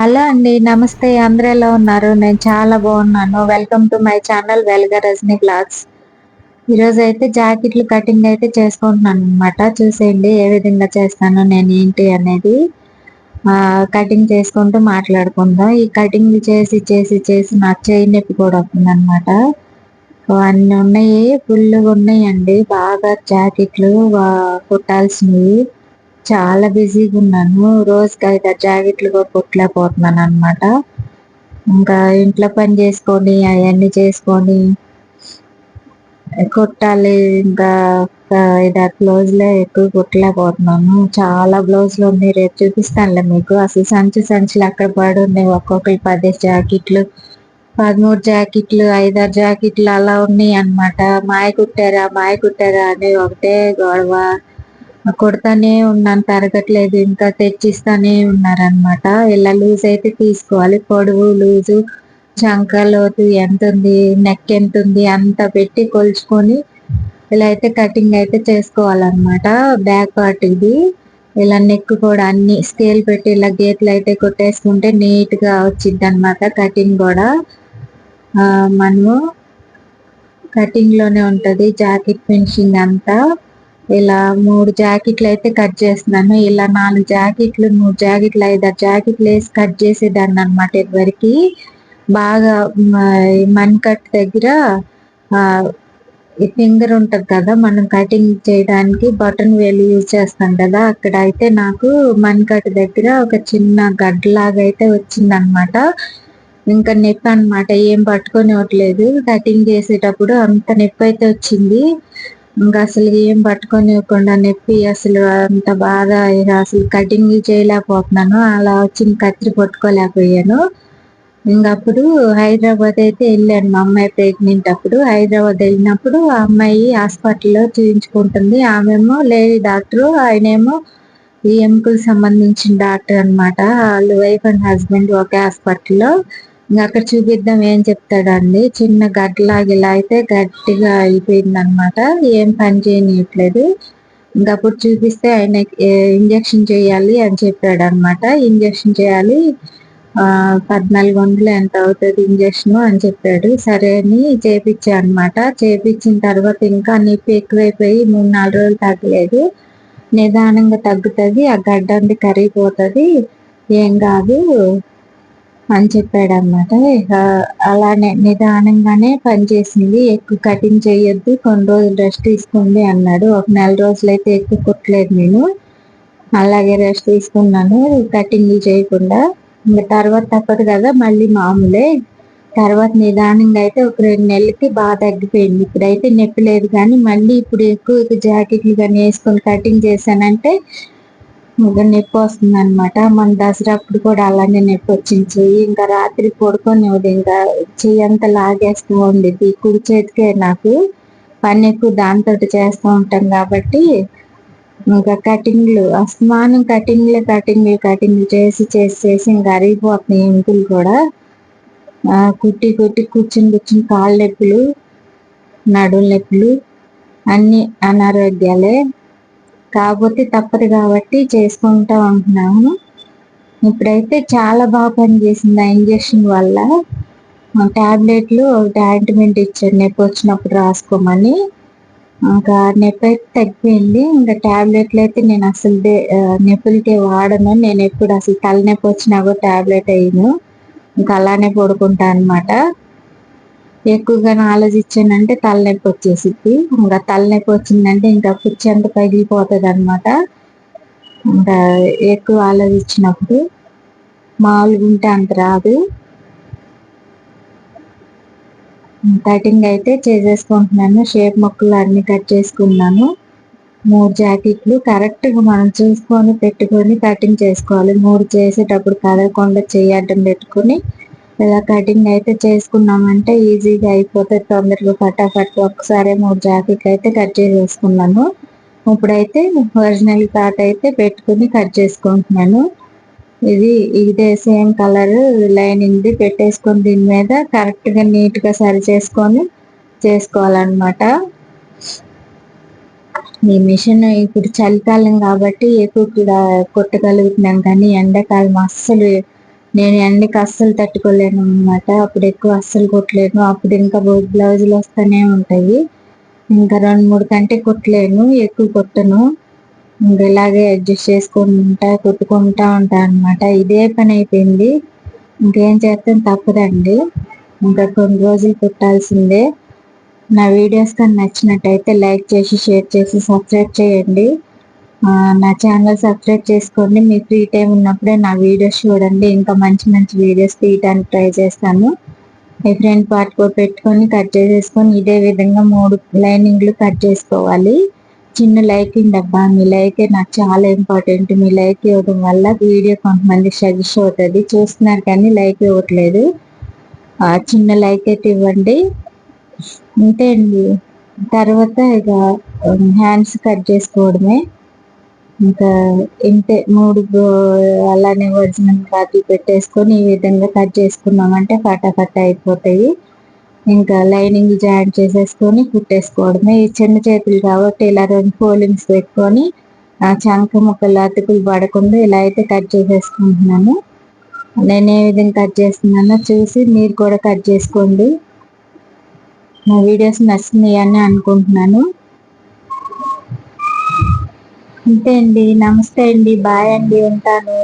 Hello అండి నమస్తే. అందరూ ఎలా ఉన్నారు? నేను చాలా బాగున్నాను. వెల్కమ్ టు మై ఛానల్ వెల్గా రజనీ బ్లాగ్స్ ఈరోజు అయితే జాకెట్లు కటింగ్ అయితే చేసుకుంటున్నాను అనమాట చూసేయండి ఏ విధంగా చేస్తాను నేను ఏంటి అనేది కటింగ్ చేసుకుంటూ మాట్లాడుకుందాం. ఈ కటింగ్ చేసి చేసి చేసి నాకు చేయి నొప్పి కూడా వస్తుంది అనమాట ఉన్నాయి ఫుల్గా ఉన్నాయండి. బాగా జాకెట్లు కుట్టాల్సినవి. చాలా బిజీగా ఉన్నాను రోజుకి ఐదు జాకెట్లు కూడా కుట్టలేకపోతున్నాను అనమాట ఇంకా ఇంట్లో పని చేసుకొని అవన్నీ చేసుకొని కుట్టాలి. ఇంకా ఐదు ఆరు బ్లౌజులే ఎక్కువ కుట్టలేకపోతున్నాను. చాలా బ్లౌజులు ఉన్నాయి. రేపు చూపిస్తానులే మీకు. అసలు సంచి సంచులు అక్కడ పడి ఉన్నాయి. ఒక్కొక్కరు పదిహేను జాకెట్లు పదమూడు జాకెట్లు ఐదారు జాకెట్లు అలా ఉన్నాయి అనమాట మాయ కుట్టారా? మాయ కుట్టారా? అని ఒకటే గొడవ. కొడతానే ఉన్నాను తరగట్లేదు ఇంకా తెచ్చిస్తానే ఉన్నారనమాట ఇలా లూజ్ అయితే తీసుకోవాలి. పొడవు లూజు చంక లోతు ఎంత ఉంది నెక్ ఎంత ఉంది అంత పెట్టి కొలుచుకొని ఇలా అయితే కటింగ్ అయితే చేసుకోవాలన్నమాట. బ్యాక్ పార్ట్ ఇది. ఇలా నెక్ కూడా అన్ని స్కేల్ పెట్టి ఇలా గేట్లు అయితే కొట్టేసుకుంటే నీట్గా వచ్చింది అనమాట కటింగ్ కూడా. మనము కటింగ్లోనే ఉంటది జాకెట్ ఫినిషింగ్ అంతా. ఇలా మూడు జాకెట్లు అయితే కట్ చేస్తున్నాను. ఇలా నాలుగు జాకెట్లు మూడు జాకెట్లు ఐదారు జాకెట్లు వేసి కట్ చేసేదాన్ని అనమాట ఇదివరకు బాగా మణికట్ దగ్గర ఫింగర్ ఉంటుంది కదా మనం కటింగ్ చేయడానికి బటన్ వేలు యూజ్ చేస్తాం కదా అక్కడ అయితే నాకు మన్ కట్ దగ్గర ఒక చిన్న గడ్డలాగా అయితే వచ్చిందనమాట ఇంకా నొప్పి అనమాట ఏం పట్టుకొని ఇవ్వట్లేదు. కటింగ్ చేసేటప్పుడు అంత నొప్పి అయితే వచ్చింది. ఇంకా అసలు ఏం పట్టుకోనివ్వకుండా నొప్పి అసలు అంత బాధ అసలు కటింగ్ చేయలేకపోతున్నాను. అలా వచ్చింది కత్తిరి పట్టుకోలేకపోయాను. ఇంకా అప్పుడు హైదరాబాద్ అయితే వెళ్ళాను. మా అమ్మాయి ప్రెగ్నెంట్ అప్పుడు. హైదరాబాద్ వెళ్ళినప్పుడు ఆ అమ్మాయి హాస్పిటల్లో చూపించుకుంటుంది ఆమెమో లేడీ డాక్టర్. ఆయనేమో ఈ ఎముకలకు సంబంధించిన డాక్టర్ అనమాట వాళ్ళు వైఫ్ అండ్ హస్బెండ్ ఒకే హాస్పిటల్లో. ఇంకా అక్కడ చూపిద్దాం ఏం చెప్తాడండి. చిన్న గడ్డలాగా ఇలా అయితే గట్టిగా అయిపోయింది అనమాట ఏం పని చేయనివ్వట్లేదు ఇంకా అప్పుడు చూపిస్తే ఆయన ఇంజక్షన్ చేయాలి అని చెప్పాడు అనమాట ఇంజక్షన్ చేయాలి. పద్నాలుగు వందలు ఎంత అవుతుంది ఇంజక్షన్ అని చెప్పాడు. సరే అని చేపించా అనమాట చేపించిన తర్వాత ఇంకా నొప్పి ఎక్కువైపోయి మూడు నాలుగు రోజులు తగ్గలేదు. నిదానంగా తగ్గుతుంది. ఆ గడ్డ అంది కరిగిపోతుంది. ఏం కాదు. అని చెప్పాడు అనమాట ఇక అలానే నిదానంగానే పనిచేసింది ఎక్కువ కటింగ్ చేయొద్దు కొన్ని రోజులు రెస్ట్ తీసుకోండి అన్నాడు. ఒక నెల రోజులు అయితే ఎక్కువ కుట్టలేదు నేను. అలాగే రెస్ట్ తీసుకున్నాను కటింగ్ చేయకుండా. ఇంకా తర్వాత తప్పదు కదా మళ్ళీ మామూలే. తర్వాత నిదానంగా అయితే ఒక రెండు నెలలకి బాగా తగ్గిపోయింది. ఇప్పుడైతే నొప్పి లేదు కానీ మళ్ళీ ఇప్పుడు ఎక్కువ జాకెట్లు కానీ వేసుకొని కటింగ్ చేశానంటే ఇంకా నొప్పి వస్తుంది అనమాట మన దసరా అప్పుడు కూడా అలానే నొప్పి వచ్చింది. చెయ్యి ఇంకా రాత్రి పడుకొని ఇంకా చెయ్యి అంతా లాగేస్తూ ఉండేది. కుడి చేతికే నాకు పని ఎక్కువ దాంతో చేస్తూ ఉంటాం కాబట్టి ఇంకా కటింగ్లు అస్మానం కటింగ్లు కటింగ్లు కటింగ్లు చేసి చేసి చేసి ఇంకా అరిగిపోతున్నాయి ఎంకులు కూడా. కుట్టి కుట్టి కూర్చుని కూర్చుని కాళ్ళ నొప్పులు నడుల నొప్పులు అన్ని అనారోగ్యాలే. కాకపోతే తప్పదు కాబట్టి చేసుకుంటా ఉంటున్నాము. ఇప్పుడైతే చాలా బాగా పనిచేసింది ఆ ఇంజక్షన్ వల్ల. ట్యాబ్లెట్లు ఒకటి ఆయింట్మెంట్ ఇచ్చారు నొప్పి వచ్చినప్పుడు రాసుకోమని. ఇంకా నొప్పి అయితే తగ్గిపోయింది. ఇంకా టాబ్లెట్లు అయితే నేను అసలు నొప్పులకి వాడను. నేను ఎప్పుడు అసలు తలనొప్పి వచ్చినా కూడా టాబ్లెట్ అయ్యాను ఇంకా అలానే పడుకుంటా అనమాట ఎక్కువగా ఆలోచించానంటే తలనొప్పి వచ్చేసిద్ది. ఇంకా తలనొప్పి వచ్చిందంటే ఇంకా కుర్చీ అంత పగిలిపోతుంది అనమాట ఇంకా ఎక్కువ ఆలోచించినప్పుడు మామూలుగా ఉంటే అంత రాదు. కటింగ్ అయితే చేసేసుకుంటున్నాను. షేప్ మొక్కలు అన్ని కట్ చేసుకున్నాను. మూడు జాకెట్లు కరెక్ట్గా మనం చూసుకొని పెట్టుకొని కటింగ్ చేసుకోవాలి. మూడు చేసేటప్పుడు కదలకుండా చేయడం పెట్టుకొని ఇలా కటింగ్ అయితే చేసుకున్నామంటే ఈజీగా అయిపోతుంది తొందరగా ఫటాఫట్. ఒకసారి మూడు జాకెట్లు అయితే కట్ చేసేసుకున్నాను. ఇప్పుడైతే ఒరిజినల్ క్లాత్ అయితే పెట్టుకుని కట్ చేసుకుంటున్నాను. ఇది ఇదే సేమ్ కలర్ లైనింగ్ది పెట్టేసుకొని దీని మీద కరెక్ట్గా నీట్గా సరి చేసుకొని చేసుకోవాలన్నమాట. ఈ మిషన్ ఇప్పుడు చలికాలం కాబట్టి ఎక్కువ కూడా కొట్టగలుగుతున్నాం కానీ ఎండాకాలం అస్సలు నేను ఎండకి అస్సలు తట్టుకోలేను అనమాట అప్పుడు ఎక్కువ అస్సలు కుట్టలేను. అప్పుడు ఇంకా బ్లౌజులు వస్తూనే ఉంటాయి. ఇంకా రెండు మూడు కంటే కుట్టలేను. ఎక్కువ కుట్టను. ఇంకా ఇలాగే అడ్జస్ట్ చేసుకుంటా కుట్టుకుంటా ఉంటా అనమాట ఇదే పని అయిపోయింది. ఇంకేం చేస్తాం తప్పదండి. ఇంకా కొన్ని రోజులు కుట్టాల్సిందే. నా వీడియోస్ కానీ నచ్చినట్టయితే లైక్ చేసి షేర్ చేసి సబ్స్క్రైబ్ చేయండి. నా ఛానల్ సబ్స్క్రైబ్ చేసుకోండి. మీ ఫ్రీ టైం ఉన్నప్పుడే నా వీడియోస్ చూడండి. ఇంకా మంచి మంచి వీడియోస్ తీయటానికి ట్రై చేస్తాను. మీ ఫ్రెండ్ పార్ట్ కూడా పెట్టుకొని కట్ చేసేసుకొని ఇదే విధంగా మూడు లైనింగ్లు కట్ చేసుకోవాలి. చిన్న లైక్ డబ్బా. మీ లైక్ నాకు చాలా ఇంపార్టెంట్ మీ లైక్ ఇవ్వడం వల్ల వీడియో కొంతమంది సజెస్ట్ అవుతుంది. చూస్తున్నారు కానీ లైక్ ఇవ్వట్లేదు. చిన్న లైక్ అయితే ఇవ్వండి. అంతే అండి. తర్వాత ఇక um, హ్యాండ్స్ కట్ చేసుకోవడమే. ఇంకా ఇంతే మూడు అలానే ఒరిజినల్ కాపీ పెట్టేసుకొని ఈ విధంగా కట్ చేసుకున్నామంటే ఫటాఫట్ అయిపోతాయి. ఇంకా లైనింగ్ జాయిన్ చేసేసుకొని కుట్టేసుకోవడమే. ఈ చిన్న చేతులు కాబట్టి ఇలా రెండు ఫోల్డింగ్స్ పెట్టుకొని ఆ చంక ముక్కలు అతుకులు పడకుండా ఇలా అయితే కట్ చేసేసుకుంటున్నాను. నేను ఏ విధంగా కట్ చేస్తున్నానో చూసి మీరు కూడా కట్ చేసుకోండి. నా వీడియోస్ నచ్చినాయి అని అనుకుంటున్నాను. అంతే అండి నమస్తే అండి బాయ్ అండి ఉంటాను